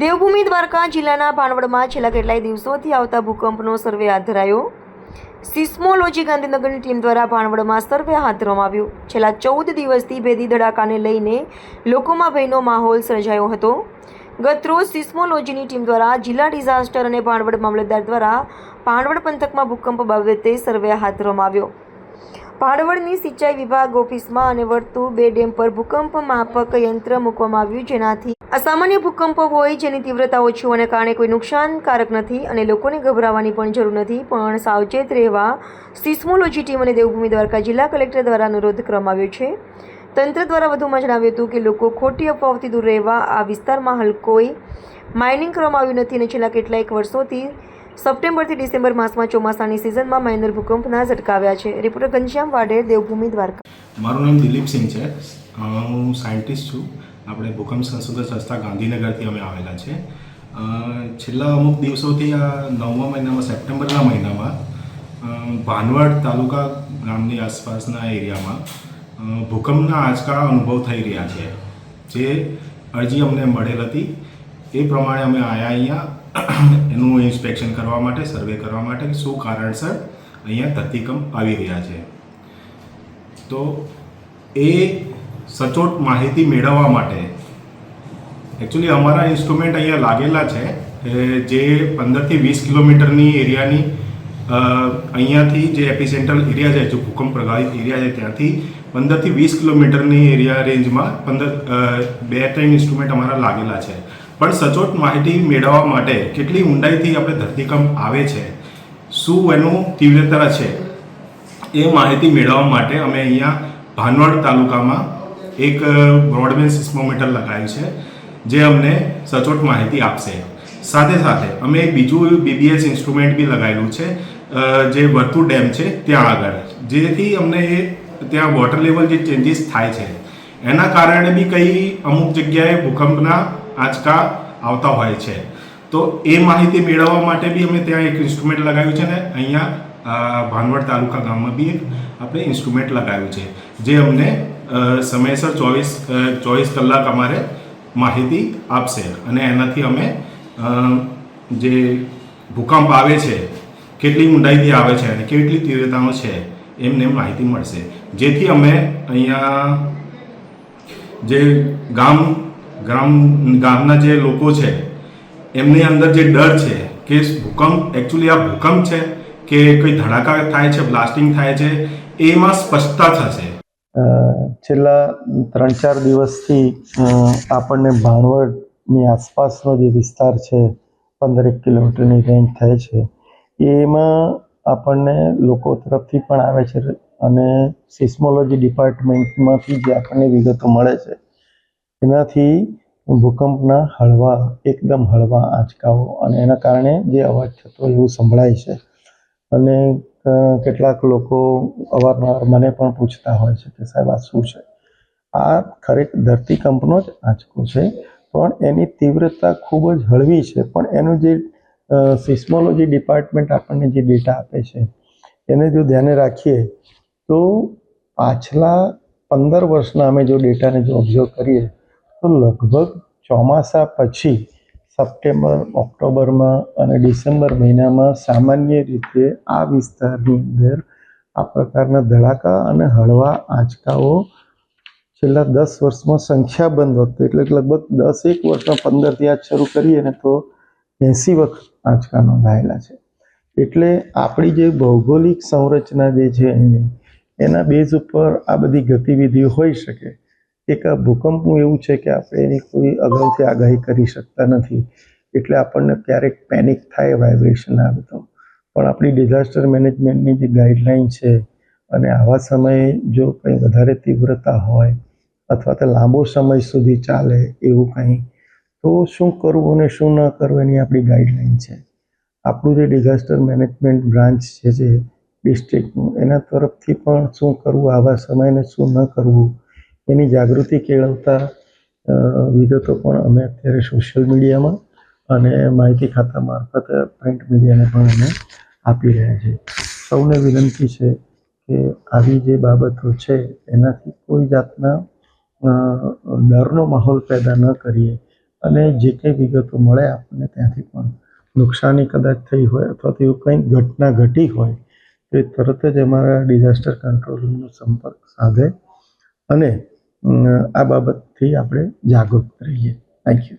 દેવભૂમિ દ્વારકા જિલ્લાના ભાણવડમાં છેલ્લા કેટલાય દિવસોથી આવતા ભૂકંપનો સર્વે હાથ ધરાયો. સિસ્મોલોજી ગાંધીનગરની ટીમ દ્વારા ભાણવડમાં સર્વે હાથ ધરવામાં આવ્યો. છેલ્લા ચૌદ દિવસથી ભેદી ધડાકાને લઈને લોકોમાં ભયનો માહોલ સર્જાયો હતો. ગતરોજ સિસ્મોલોજીની ટીમ દ્વારા જિલ્લા ડિઝાસ્ટર અને ભાણવડ મામલતદાર દ્વારા ભાણવડ પંથકમાં ભૂકંપ બાબતે સર્વે હાથ ધરવામાં આવ્યો. ભાણવડની સિંચાઈ વિભાગ ઓફિસમાં અને વર્તુ બે ડેમ પર ભૂકંપ માપક યંત્ર મૂકવામાં આવ્યું, જેનાથી અસામાન્ય ભૂકંપ હોય જેની તીવ્રતા ઓછી હોવાને કારણે કોઈ નુકસાનકારક નથી અને લોકોને ગભરાવાની પણ જરૂર નથી. પણ સાવચેત રહેવા સિસ્મોલોજી ટીમ અને દેવભૂમિ દ્વારકા જિલ્લા કલેક્ટર દ્વારા અનુરોધ કરવામાં આવ્યો છે. તંત્ર દ્વારા વધુમાં જણાવ્યું હતું કે લોકો ખોટી અફવાઓથી દૂર રહેવા આ વિસ્તારમાં હલકોય માઇનિંગ કરવામાં આવ્યું નથી અને છેલ્લા કેટલાક વર્ષોથી સપ્ટેમ્બરથી ડિસેમ્બર માસમાં ચોમાસાની સિઝનમાં માઇનર ભૂકંપના ઝટકાવ્યા છે. રિપોર્ટર ઘનશ્યામ વાડેર દેવભૂમિ દ્વારકા. મારું નામ દિલીપસિંહ છે. હું સાયન્ટિસ્ટ છું. આપણે ભૂકંપ સંશોધન સંસ્થા ગાંધીનગરથી અમે આવેલા છે. છેલ્લા અમુક દિવસોથી આ નવમા મહિનામાં, સપ્ટેમ્બરના મહિનામાં ભાનવડ તાલુકા ગામની આસપાસના એરિયામાં ભૂકંપના આંચકા અનુભવ થઈ રહ્યા છે. જે અરજી અમને મળેલ હતી. એ પ્રમાણે અમે આવ્યા અહીંયા. એનું ઇન્સ્પેક્શન કરવા માટે, સર્વે કરવા માટે શું કારણસર અહીંયા ધરતીકંપ આવી રહ્યા છે. તો એ સચોટ માહિતી મેળવવા માટે. એકચ્યુઅલી અમારા ઇન્સ્ટ્રુમેન્ટ અહીંયા લાગેલા છે જે પંદરથી વીસ કિલોમીટરની એરિયાની અહીંયાથી જે એપિસેન્ટ્રલ એરિયા છે, જો ભૂકંપ પ્રભાવિત એરિયા છે, ત્યાંથી પંદરથી વીસ કિલોમીટરની એરિયા રેન્જમાં પંદર બે ત્રણ ઇન્સ્ટ્રુમેન્ટ અમારા લાગેલા છે. પણ સચોટ માહિતી મેળવવા માટે કેટલી ઊંડાઈથી આપણે ધરતીકંપ આવે છે, શું એનું તીવ્રતા છે, એ માહિતી મેળવવા માટે અમે અહીંયા ભાનવડ તાલુકામાં એક બ્રોડબેન્ડ સિસ્મોમીટર લગાવ્યું છે, જે અમને સચોટ માહિતી આપશે. સાથે સાથે અમે બીજું બીબીએસ ઇન્સ્ટ્રુમેન્ટ બી લગાવેલું છે જે વર્તુ ડેમ છે, ત્યાં આગળ. જેથી અમને એ ત્યાં વોટર લેવલ જે ચેન્જીસ થાય છે, એના કારણે બી કઈ અમુક જગ્યાએ ભૂકંપના આંચકા આવતા હોય છે. તો એ માહિતી મેળવવા માટે બી અમે ત્યાં એક ઇન્સ્ટ્રુમેન્ટ લગાવ્યું છે ને, અહીંયા ભાનવડ તાલુકા ગામમાં બી એક આપણે ઇન્સ્ટ્રુમેન્ટ લગાવ્યું છે, જે અમને સમયસર ચોવીસ ચોવીસ કલાક અમારે માહિતી આપશે અને એનાથી અમે જે ભૂકંપ આવે છે, કેટલી ઊંડાઈથી આવે છે અને કેટલી તીવ્રતાનો છે, એમને માહિતી મળશે. જેથી અમે અહીંયા જે ગામ, ગ્રામ, ગામના જે લોકો છે, એમની અંદર જે ડર છે કે ભૂકંપ એકચ્યુઅલી આ ભૂકંપ છે કે કંઈ ધડાકા થાય છે બ્લાસ્ટિંગ થાય છે, એમાં સ્પષ્ટતા થશે. છેલ્લા ત્રણ ચાર દિવસથી આપણને ભાણવડની આસપાસનો જે વિસ્તાર છે, પંદરેક કિલોમીટરની રેન્જ થાય છે, એમાં આપણને લોકો તરફથી પણ આવે છે અને સિસ્મોલોજી ડિપાર્ટમેન્ટમાંથી જે આપણને વિગતો મળે છે, એનાથી ભૂકંપના હળવા, એકદમ હળવા આંચકાઓ અને એના કારણે જે અવાજ થતો એવું સંભળાય છે. અને કેટલાક લોકો અવારનવાર મને પણ પૂછતા હોય છે કે સાહેબ, આ શું છે? આ ખરેખર ધરતીકંપનો જ આંચકો છે, પણ એની તીવ્રતા ખૂબ જ હળવી છે. પણ એનું જે સિસ્મોલોજી ડિપાર્ટમેન્ટ આપણને જે ડેટા આપે છે, એને જો ધ્યાને રાખીએ, તો પાછલા પંદર વર્ષના અમે જો ડેટાને જો ઓબ્ઝર્વ કરીએ, તો લગભગ ચોમાસા પછી સપ્ટેમ્બર, ઓક્ટોબરમાં અને ડિસેમ્બર મહિનામાં સામાન્ય રીતે આ વિસ્તારની અંદર આ પ્રકારના ધડાકા અને હળવા આંચકાઓ છેલ્લા દસ વર્ષમાં સંખ્યાબંધ વખતે એટલે લગભગ દસ એક વર્ષમાં પંદરથી આજ શરૂ કરીએ ને તો એંસી વખત આંચકા નોંધાયેલા છે. એટલે આપણી જે ભૌગોલિક સંરચના જે છે એની, એના બેઝ ઉપર આ બધી ગતિવિધિઓ હોઈ શકે. એક ભૂકંપનું એવું છે કે આપણે એની કોઈ અગાઉથી આગાહી કરી શકતા નથી, એટલે આપણને ક્યારેક પેનિક થાય વાઇબ્રેશન આવે તો. પણ આપણી ડિઝાસ્ટર મેનેજમેન્ટની જે ગાઈડલાઇન છે અને આવા સમયે જો કંઈ વધારે તીવ્રતા હોય અથવા તો લાંબો સમય સુધી ચાલે એવું કંઈ, તો શું કરવું અને શું ન કરવું એની આપણી ગાઈડલાઇન છે. આપણું જે ડિઝાસ્ટર મેનેજમેન્ટ બ્રાન્ચ છે જે ડિસ્ટ્રિક્ટનું એના તરફથી પણ શું કરવું, આવા સમયને શું ન કરવું એની જાગૃતિ કેળવતા વિગતો પણ અમે અત્યારે સોશિયલ મીડિયામાં અને માહિતી ખાતા મારફતે પ્રિન્ટ મીડિયાને પણ અમે આપી રહ્યા છીએ. સૌને વિનંતી છે કે આવી જે બાબતો છે, એનાથી કોઈ જાતના ડરનો માહોલ પેદા ન કરીએ અને જે કંઈ વિગતો મળે આપણને ત્યાંથી પણ નુકસાની કદાચ થઈ હોય અથવા તો એવું કંઈક ઘટના ઘટી હોય, તો એ તરત જ અમારા ડિઝાસ્ટર કંટ્રોલ રૂમનો સંપર્ક સાધે અને આ બાબતથી આપણે જાગૃત રહીએ. Thank you